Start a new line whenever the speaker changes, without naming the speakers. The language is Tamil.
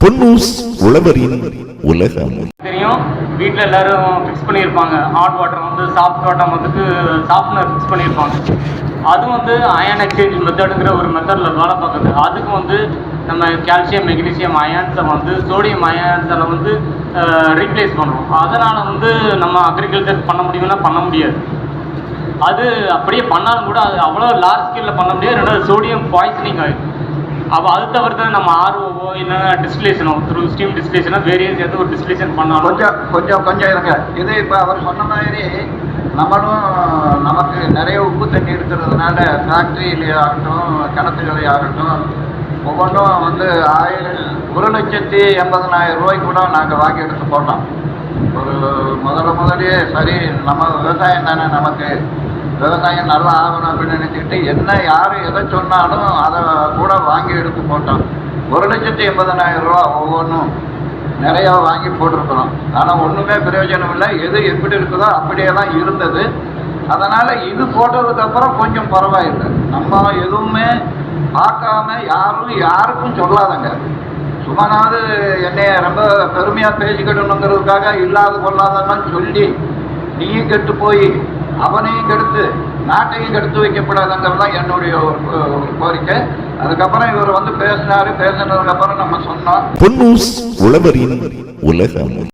பொன்னூஸ் உழவரின் உலகம்.
தெரியும். வீட்டில் எல்லாரும் ஃபிக்ஸ் பண்ணியிருப்பாங்க. ஹாட் வாட்டர் வந்து சாஃப்ட் வாட்டர் வந்துட்டு சாஃப்ட்னர் ஃபிக்ஸ் பண்ணியிருப்பாங்க. அது வந்து அயன் எக்ஸ்சேஞ்ச் மெத்தடுங்கிற ஒரு மெத்தடில் வேலை பார்க்குது. அதுக்கு வந்து நம்ம கால்சியம் மெக்னீசியம் அயான்ஸை வந்து சோடியம் அயான்ஸில் வந்து ரீப்ளேஸ் பண்ணுறோம். அதனால் வந்து நம்ம அக்ரிகல்ச்சர் பண்ண முடியும்னா பண்ண முடியாது. அது அப்படியே பண்ணாலும் கூட அது அவ்வளோ லார்ஜ் ஸ்கேலில் பண்ண முடியாது. ரெண்டாவது சோடியம் பாய்சனிங் ஆகிடும் அப்போ அது தவிர்த்து நம்ம ஆர்ஓவோ இல்லைன்னா டிஸ்பிளேஷனோ த்ரூ ஸ்டீம் டிஸ்பிளேஷனோ வேரியன்ஸ் எந்த ஒரு டிஸ்பிளேஷன் பண்ணாலும்?
கொஞ்சம் கொஞ்சம் கொஞ்சம் இருங்க. இது இப்போ அவர் சொன்ன மாதிரி நம்மளும் நமக்கு நிறைய உப்பு தண்ணி இருக்கிறதுனால ஃபேக்ட்ரியிலே ஆகட்டும் கிணத்துகளே ஆகட்டும் ஒவ்வொன்றும் வந்து ஆயிரம் ஒரு லட்சத்தி எண்பதனாயிரம் ரூபாய்க்கு கூட நாங்கள் வாங்கி எடுத்து போட்டோம். ஒரு முதல்ல முதலே சரி நம்ம விவசாயம் தானே நமக்கு. விவசாயம் நல்லா ஆகணும் அப்படின்னு நினச்சிக்கிட்டு என்ன யார் எதை சொன்னாலும் அதை கூட வாங்கி எடுத்து போட்டோம் ஒரு லட்சத்தி எண்பதனாயிரம் ரூபா ஒவ்வொன்றும் நிறையா வாங்கி போட்டிருக்கிறோம். ஆனால் ஒன்றுமே பிரயோஜனம் இல்லை. எது எப்படி இருக்குதோ அப்படியே தான் இருந்தது. அதனால் இது போட்டதுக்கப்புறம் கொஞ்சம் பரவாயில்லை. நம்ம எதுவுமே பார்க்காம யாரும் யாருக்கும் சொல்லாதங்க. சும்மானாவது என்னைய ரொம்ப பெருமையாக பேசிக்கிடணுங்கிறதுக்காக இல்லாத கொள்ளாதெல்லாம் சொல்லி நீயும் கெட்டு போய் அவனையும் கெடுத்து நாட்டையும் கெடுத்து வைக்கப்படாதுங்கிறது தான் என்னுடைய ஒரு கோரிக்கை. அதுக்கப்புறம் இவர் வந்து பேசினாரு. பேசினதுக்கப்புறம் நம்ம சொன்னோம்.
உலகம்.